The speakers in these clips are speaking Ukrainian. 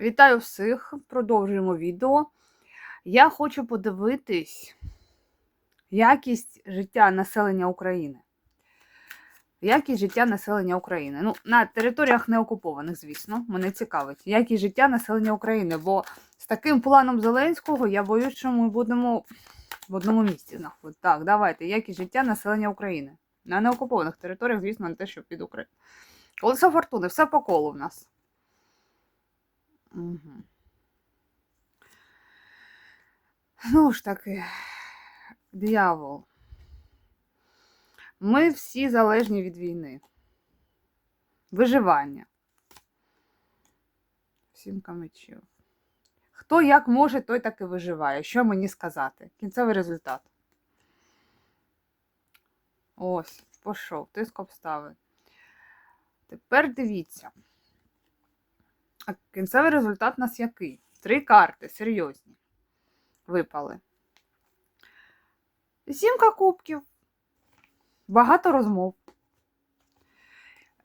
Вітаю всіх! Продовжуємо відео. Я хочу подивитись якість життя населення України. Якість життя населення України. Ну, на територіях неокупованих, звісно, мене цікавить. Якість життя населення України. Бо з таким планом Зеленського я боюсь, що ми будемо в одному місці знаходити. Так, давайте. Якість життя населення України. На неокупованих територіях, звісно, не те, що під Україну. Колесо фортуни, все по колу в нас. Ну ж таки, диявол. Ми всі залежні від війни. Виживання. Сімка мечів. Хто як може, той так і виживає. Що мені сказати? Кінцевий результат. Ось, пішов, тиск обставин. Тепер дивіться. А кінцевий результат у нас який? Три карти серйозні. Випали. Сімка кубків. Багато розмов.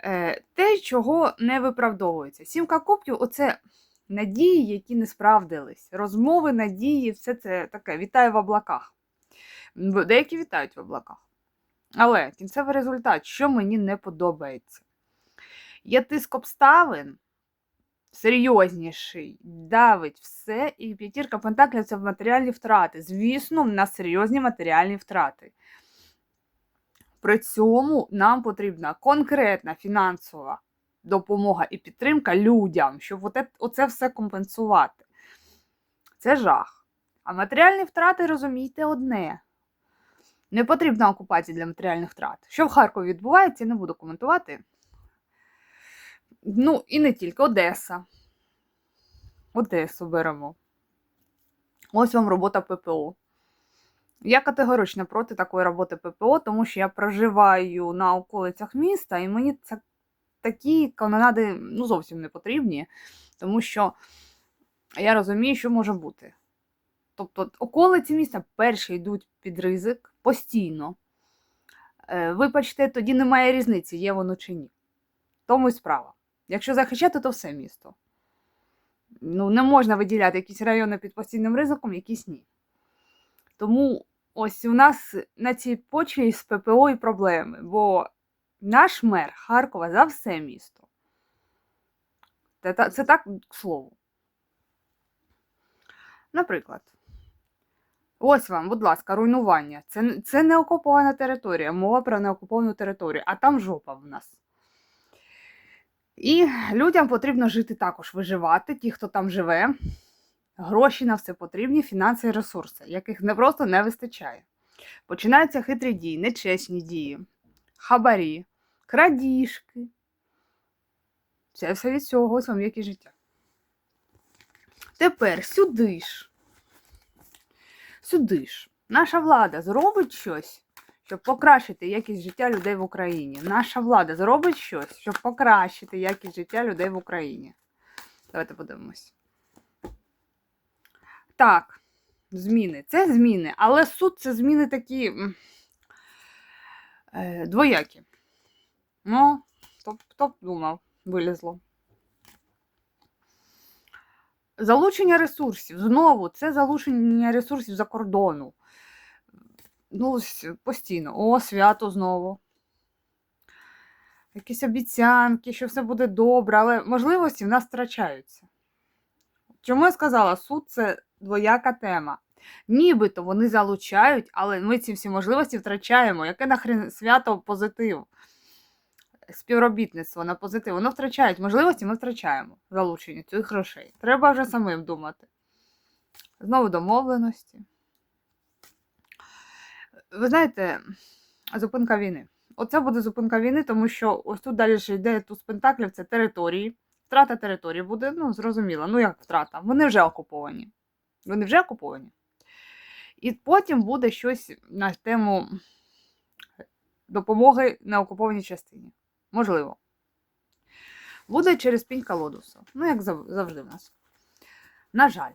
Е, Те, чого не виправдовується. Сімка кубків оце надії, які не справдились. Розмови, надії, все це таке. Вітаю в облаках. Деякі вітають в облаках. Але кінцевий результат, що мені не подобається. Є тиск обставин серйозніший, давить все, і п'ятірка пентаклів це в матеріальні втрати. Звісно, в нас серйозні матеріальні втрати. При цьому нам потрібна конкретна фінансова допомога і підтримка людям, щоб оце все компенсувати. Це жах. А матеріальні втрати, розумійте, одне. Не потрібна окупація для матеріальних втрат. Що в Харкові відбувається, я не буду коментувати. Ну, і не тільки Одеса. Одесу беремо. Ось вам робота ППО. Я категорично проти такої роботи ППО, тому що я проживаю на околицях міста, і мені це такі канонади ну, зовсім не потрібні, тому що я розумію, що може бути. Тобто, околиці міста перші йдуть під ризик постійно. Е, Вибачте, тоді немає різниці, є воно чи ні. Тому і справа. Якщо захищати, то все місто. Ну, не можна виділяти якісь райони під постійним ризиком, якісь ні. Тому ось у нас на цій почві з ППО і проблеми, бо наш мер Харкова за все місто. Це, так к слову. Наприклад, ось вам, будь ласка, руйнування. Це, це не окупована територія, мова про неокуповану територію, а там жопа в нас. І людям потрібно жити також, виживати, ті, хто там живе. Гроші на все потрібні, фінанси і ресурси, яких не просто не вистачає. Починаються хитрі дії, нечесні дії, хабарі, крадіжки. Це все від цього, ось вам як життя. Тепер сюди ж. Сюди ж. Наша влада зробить щось, щоб покращити якість життя людей в Україні. Наша влада зробить щось, щоб покращити якість життя людей в Україні. Давайте подивимось. Так, зміни. Це зміни, але суд це зміни такі е, двоякі. Ну, хто, хто б думав, вилізло. Залучення ресурсів. Знову, це залучення ресурсів за кордону. Ну, постійно. О, свято знову. Якісь обіцянки, що все буде добре, але можливості в нас втрачаються. Чому я сказала, суд це двояка тема. Нібито вони залучають, але ми ці всі можливості втрачаємо. Яке нахрен свято позитив? Співробітництво на позитив. Воно втрачають можливості, ми втрачаємо залучення цих грошей. Треба вже самим думати. Знову домовленості. Ви знаєте, зупинка війни. Оце буде зупинка війни, тому що ось тут далі ж йде туз пентаклів, це території. Втрата території буде, ну, зрозуміло. Ну, як втрата? Вони вже окуповані. Вони вже окуповані. І потім буде щось на тему допомоги на окупованій частині. Можливо. Буде через пінь колодусу. Ну, як завжди в нас. На жаль.